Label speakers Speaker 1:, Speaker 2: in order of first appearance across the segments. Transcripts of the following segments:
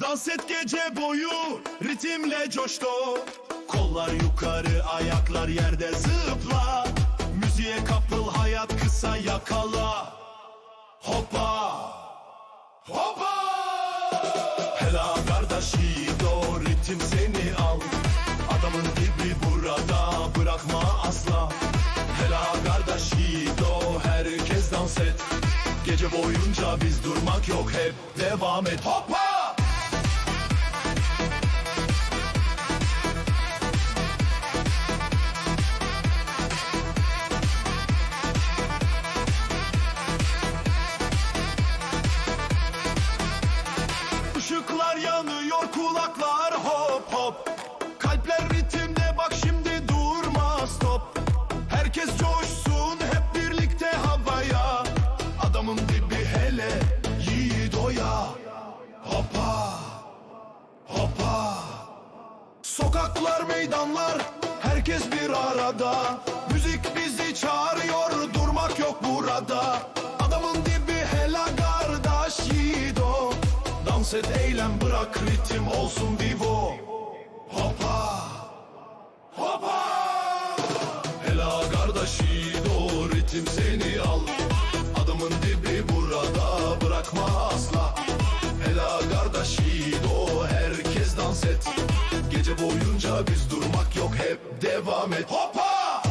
Speaker 1: Dans et gece boyu ritimle coştu. Kollar yukarı ayaklar yerde zıpla. Müziğe kapıl hayat kısa yakala. Hoppa Hoppa. Hela kardeşi do ritim seni al. Adamın dibi burada bırakma asla. Hela kardeşi do herkes dans et. Gece boyunca durmak yok hep devam et. Hoppa! Işıklar yanıyor Sokaklar meydanlar herkes bir arada. Müzik bizi çağırıyor durmak yok burada. Adamın dibi hela kardeş yiğit o. Dans et eylem bırak ritim olsun vivo Hoppa! Hoppa! Hela kardeş yiğit o ritim seni al. Adamın dibi burada bırakma asla. Hela kardeş yiğit o herkes dans et Boyunca biz durmak yok hep devam et. Hoppa!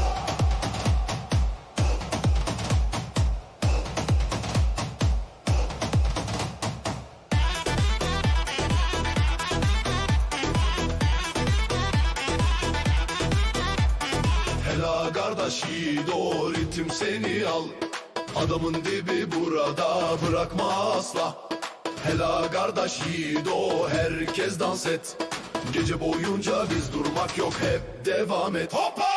Speaker 1: Hela kardeş yiğit o ritim seni al. Adamın dibi burada bırakma asla. Hela kardeş yiğit herkes dans et Gece boyunca biz durmak yok hep devam et. Hoppa